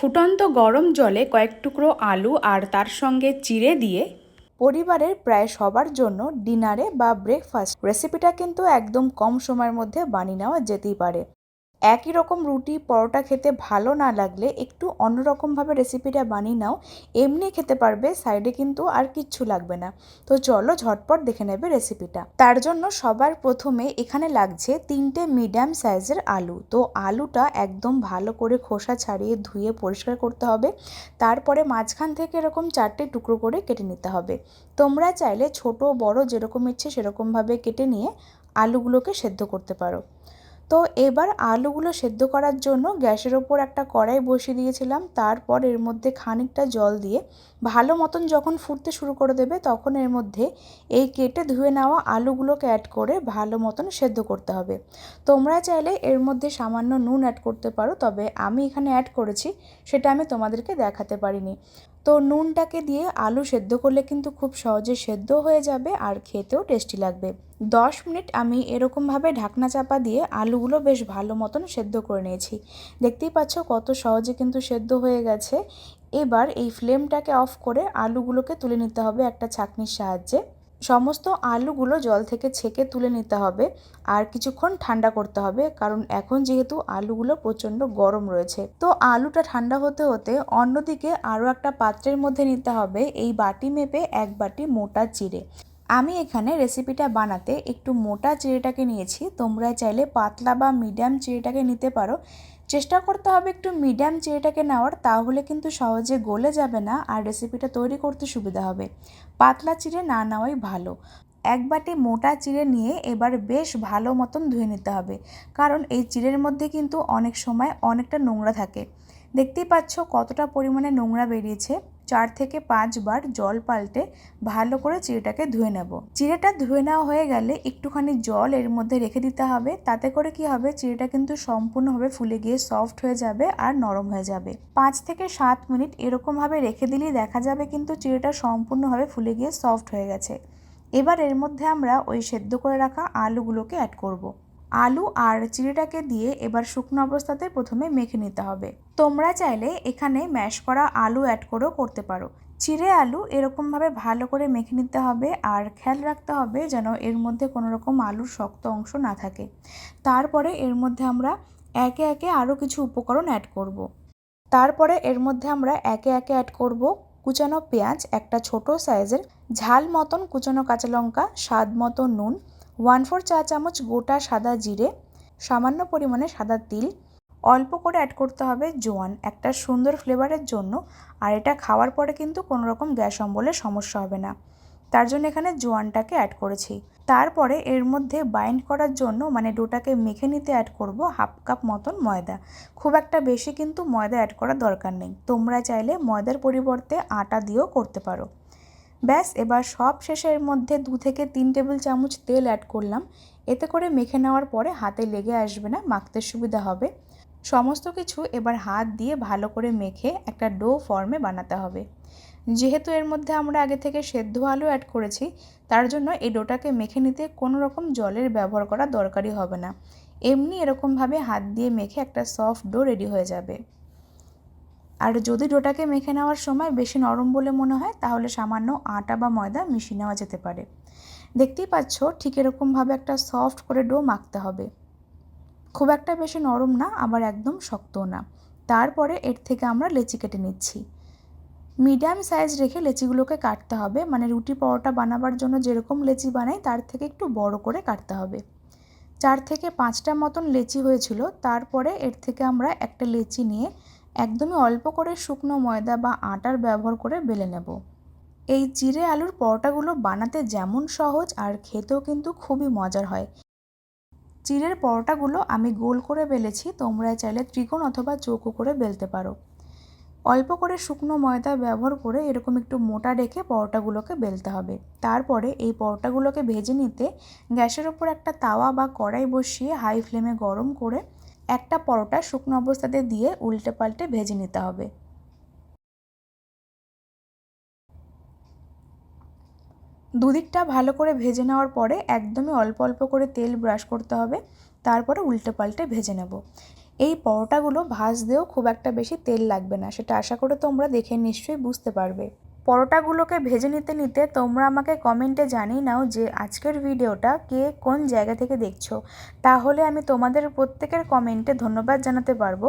ফুটন্ত গরম জলে কয়েক টুকরো আলু আর তার সঙ্গে চিড়ে দিয়ে পরিবারের প্রায় সবার জন্য ডিনারে বা ব্রেকফাস্ট। রেসিপিটা কিন্তু একদম কম সময়ের মধ্যে বানিয়ে নেওয়া যেতেই পারে। একই রকম রুটি, পরোটা খেতে ভালো না লাগলে একটু অন্যরকমভাবে রেসিপিটা বানিয়ে নাও। এমনি খেতে পারবে সাইডে কিন্তু আর কিচ্ছু লাগবে না। তো চলো ঝটপট দেখে নেবে রেসিপিটা তার জন্য সবার প্রথমে এখানে লাগছে তিনটে মিডিয়াম সাইজের আলু। তো আলুটা একদম ভালো করে খোসা ছাড়িয়ে ধুয়ে পরিষ্কার করতে হবে। তারপরে মাঝখান থেকে এরকম চারটে টুকরো করে কেটে নিতে হবে। তোমরা চাইলে ছোট, বড় যেরকম ইচ্ছে সেরকমভাবে কেটে নিয়ে আলুগুলোকে সেদ্ধ করতে পারো। তো এবার আলুগুলো সেদ্ধ করার জন্য গ্যাসের ওপর একটা কড়াই বসিয়ে দিয়েছিলাম। তারপর এর মধ্যে খানিকটা জল দিয়ে ভালো মতন যখন ফুটতে শুরু করে দেবে তখন এর মধ্যে এই কেটে ধুয়ে নেওয়া আলুগুলোকে অ্যাড করে ভালো মতন সেদ্ধ করতে হবে। তোমরা চাইলে এর মধ্যে সামান্য নুন অ্যাড করতে পারো, তবে আমি এখানে অ্যাড করেছি, সেটা আমি তোমাদেরকে দেখাতে পারিনি। তো নুনটাকে দিয়ে আলু সেদ্ধ করলে কিন্তু খুব সহজে সেদ্ধ হয়ে যাবে আর খেতেও টেস্টি লাগবে। দশ মিনিট আমি এরকমভাবে ঢাকনা চাপা দিয়ে আলুগুলো বেশ ভালো মতন সেদ্ধ করে নিয়েছি। দেখতেই পাচ্ছ কত সহজে কিন্তু সেদ্ধ হয়ে গেছে। এবার এই ফ্লেমটাকে অফ করে আলুগুলোকে তুলে নিতে হবে একটা ছাঁকনির সাহায্যে। সমস্ত আলুগুলো জল থেকে ছেঁকে তুলে নিতে হবে আর কিছুক্ষণ ঠান্ডা করতে হবে, কারণ এখন যেহেতু আলুগুলো প্রচণ্ড গরম রয়েছে। তো আলুটা ঠান্ডা হতে হতে অন্যদিকে আরও একটা পাত্রের মধ্যে নিতে হবে এই বাটি মেপে এক বাটি মোটা চিড়ে আমি এখানে রেসিপিটা বানাতে একটু মোটা চিড়েটাকে নিয়েছি, তোমরা চাইলে পাতলা বা মিডিয়াম চিড়েটাকে নিতে পারো। চেষ্টা করতে হবে একটু মিডিয়াম চেয়েটাকে নেওয়ার, তাহলে কিন্তু সহজে গলে যাবে না আর রেসিপিটা তৈরি করতে সুবিধা হবে। পাতলা চিড়ে না নেওয়াই ভালো। এক বাটি মোটা চিড়ে নিয়ে এবার বেশ ভালো মতন ধুয়ে নিতে হবে, কারণ এই চিড়ের মধ্যে কিন্তু অনেক সময় অনেকটা নোংরা থাকে। দেখতেই পাচ্ছ কতটা পরিমাণে নোংরা বেরিয়েছে। চার থেকে পাঁচবার জল পাল্টে ভালো করে চিড়েটাকে ধুয়ে নেব। চিড়েটা ধুয়ে নেওয়া হয়ে গেলে একটুখানি জল এর মধ্যে রেখে দিতে হবে। তাতে করে কি হবে? চিড়েটা কিন্তু সম্পূর্ণভাবে ফুলে গিয়ে সফট হয়ে যাবে আর নরম হয়ে যাবে। পাঁচ থেকে সাত মিনিট এরকমভাবে রেখে দিলেই দেখা যাবে কিন্তু চিড়েটা সম্পূর্ণভাবে ফুলে গিয়ে সফট হয়ে গেছে। এবার এর মধ্যে আমরা ওই সেদ্ধ করে রাখা আলুগুলোকে অ্যাড করব। আলু আর চিড়েটাকে দিয়ে এবার শুকনো অবস্থাতে প্রথমে মেখে নিতে হবে। তোমরা চাইলে এখানে ম্যাশ করা আলু অ্যাড করেও করতে পারো। চিড়ে আলু এরকমভাবে ভালো করে মেখে নিতে হবে আর খেয়াল রাখতে হবে যেন এর মধ্যে কোনো রকম আলুর শক্ত অংশ না থাকে। তারপরে এর মধ্যে আমরা একে একে আরও কিছু উপকরণ অ্যাড করব। তারপরে এর মধ্যে আমরা একে একে অ্যাড করব কুচানো পেঁয়াজ, একটা ছোট সাইজের ঝাল মতন কুচানো কাঁচা লঙ্কা, স্বাদ মতো নুন ওয়ান ফোর চা চামচ গোটা সাদা জিরে, সামান্য পরিমাণে সাদা তিল, অল্প করে অ্যাড করতে হবে জোয়ান, একটা সুন্দর ফ্লেভারের জন্য। আর এটা খাওয়ার পরে কিন্তু কোনো রকম গ্যাস অম্বলের সমস্যা হবে না। তার জন্য এখানে জোয়ানটাকে অ্যাড করেছি। তারপরে এর মধ্যে বাইন্ড করার জন্য মানে ডোটাকে মেখে নিতে অ্যাড করব হাফ কাপ মতন ময়দা। খুব একটা বেশি কিন্তু ময়দা অ্যাড করার দরকার নেই। তোমরা চাইলে ময়দার পরিবর্তে আটা দিয়েও করতে পারো। ব্যাস, এবার সব শেষের মধ্যে দু থেকে তিন টেবিল চামচ তেল অ্যাড করলাম। এতে করে মেখে নেওয়ার পরে হাতে লেগে আসবে না, মাখতে সুবিধা হবে। সমস্ত কিছু এবার হাত দিয়ে ভালো করে মেখে একটা ডো ফর্মে বানাতে হবে। যেহেতু এর মধ্যে আমরা আগে থেকে সেদ্ধ আলু অ্যাড করেছি, তার জন্য এই ডোটাকে মেখে নিতে কোনো রকম জলের ব্যবহার করা দরকারই হবে না। এমনি এরকমভাবে হাত দিয়ে মেখে একটা সফট ডো রেডি হয়ে যাবে। আর যদি ডোটাকে মেখে নেওয়ার সময় বেশি নরম বলে মনে হয়, তাহলে সামান্য আটা বা ময়দা মিশিয়ে নেওয়া যেতে পারে। দেখতেই পাচ্ছ, ঠিক এরকমভাবে একটা সফট করে ডো মাখতে হবে। খুব একটা বেশি নরম না, আবার একদম শক্তও না। তারপরে এর থেকে আমরা লেচি কেটে নিচ্ছি। মিডিয়াম সাইজ রেখে লেচিগুলোকে কাটতে হবে। মানে রুটি পরোটা বানাবার জন্য যেরকম লেচি বানাই, তার থেকে একটু বড় করে কাটতে হবে। চার থেকে পাঁচটা মতন লেচি হয়েছিল। তারপরে এর থেকে আমরা একটা লেচি নিয়ে একদমই অল্প করে শুকনো ময়দা বা আটার ব্যবহার করে বেলে নেব। এই চিড়ে আলুর পরোটাগুলো বানাতে যেমন সহজ আর খেতেও কিন্তু খুবই মজার হয়। চিড়ের পরোটাগুলো আমি গোল করে বেলেছি তোমরা চাইলে ত্রিকোণ অথবা চৌকো করে বেলতে পারো। অল্প করে শুকনো ময়দা ব্যবহার করে এরকম একটু মোটা রেখে পরোটাগুলোকে বেলতে হবে। তারপরে এই পরোটাগুলোকে ভেজে নিতে গ্যাসের ওপর একটা তাওয়া বা কড়াই বসিয়ে হাই ফ্লেমে গরম করে একটা পরোটা শুকনো অবস্থাতে দিয়ে উল্টে পাল্টে ভেজে নিতে হবে। দুদিকটা ভালো করে ভেজে নেওয়ার পরে একদমই অল্প অল্প করে তেল ব্রাশ করতে হবে, তারপরে উল্টে পাল্টে ভেজে নেব। এই পরোটাগুলো ভাজতেও খুব একটা বেশি তেল লাগবে না, সেটা আশা করে তোমরা দেখে নিশ্চয়ই বুঝতে পারবে। পরোটাগুলোকে ভেজে নিতে নিতে তোমরা আমাকে কমেন্টে জানিয়ে নাও যে আজকের ভিডিওটা কে কোন জায়গা থেকে দেখছ। তাহলে আমি তোমাদের প্রত্যেকের কমেন্টে ধন্যবাদ জানাতে পারব।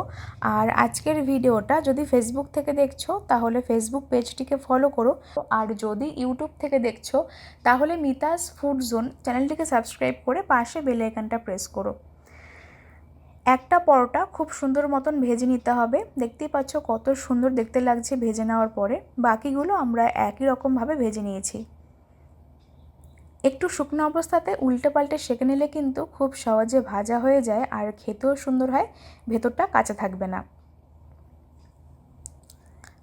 আর আজকের ভিডিওটা যদি ফেসবুক থেকে দেখছ, তাহলে ফেসবুক পেজটিকে ফলো করো। আর যদি ইউটিউব থেকে দেখছ, তাহলে মিতাস ফুড জোন চ্যানেলটিকে সাবস্ক্রাইব করে পাশে বেল আইকনটা প্রেস করো। একটা পরোটা খুব সুন্দর মতন ভেজে নিতে হবে। দেখতেই পাচ্ছ কত সুন্দর দেখতে লাগছে ভেজে নেওয়ার পরে। বাকিগুলো আমরা একই রকমভাবে ভেজে নিয়েছি। একটু শুকনো অবস্থাতে উল্টে পাল্টে সেঁকে নিলে কিন্তু খুব সহজে ভাজা হয়ে যায় আর খেতেও সুন্দর হয়, ভেতরটা কাঁচা থাকবে না।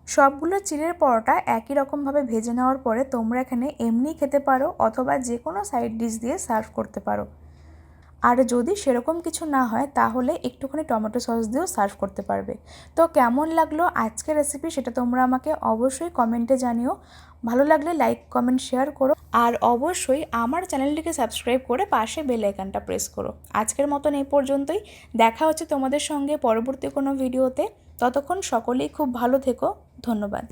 সবগুলো চিড়ের পরোটা একই রকমভাবে ভেজে নেওয়ার পরে তোমরা এখানে এমনি খেতে পারো অথবা যে কোনো সাইড ডিশ দিয়ে সার্ভ করতে পারো। আর যদি সেরকম কিছু না হয়, তাহলে একটুখানি টমেটো সস দিয়েও সার্ভ করতে পারবে। তো কেমন লাগল আজকের রেসিপি সেটা তোমরা আমাকে অবশ্যই কমেন্টে জানিও। ভালো লাগলে লাইক কমেন্ট শেয়ার করো। আর অবশ্যই আমার চ্যানেলটিকে সাবস্ক্রাইব করে পাশে বেল আইকনটা প্রেস করো। আজকের মতন এই পর্যন্তই। দেখা হচ্ছে তোমাদের সঙ্গে পরবর্তী কোনো ভিডিওতে ততক্ষণ সকলেই খুব ভালো থেকো। ধন্যবাদ।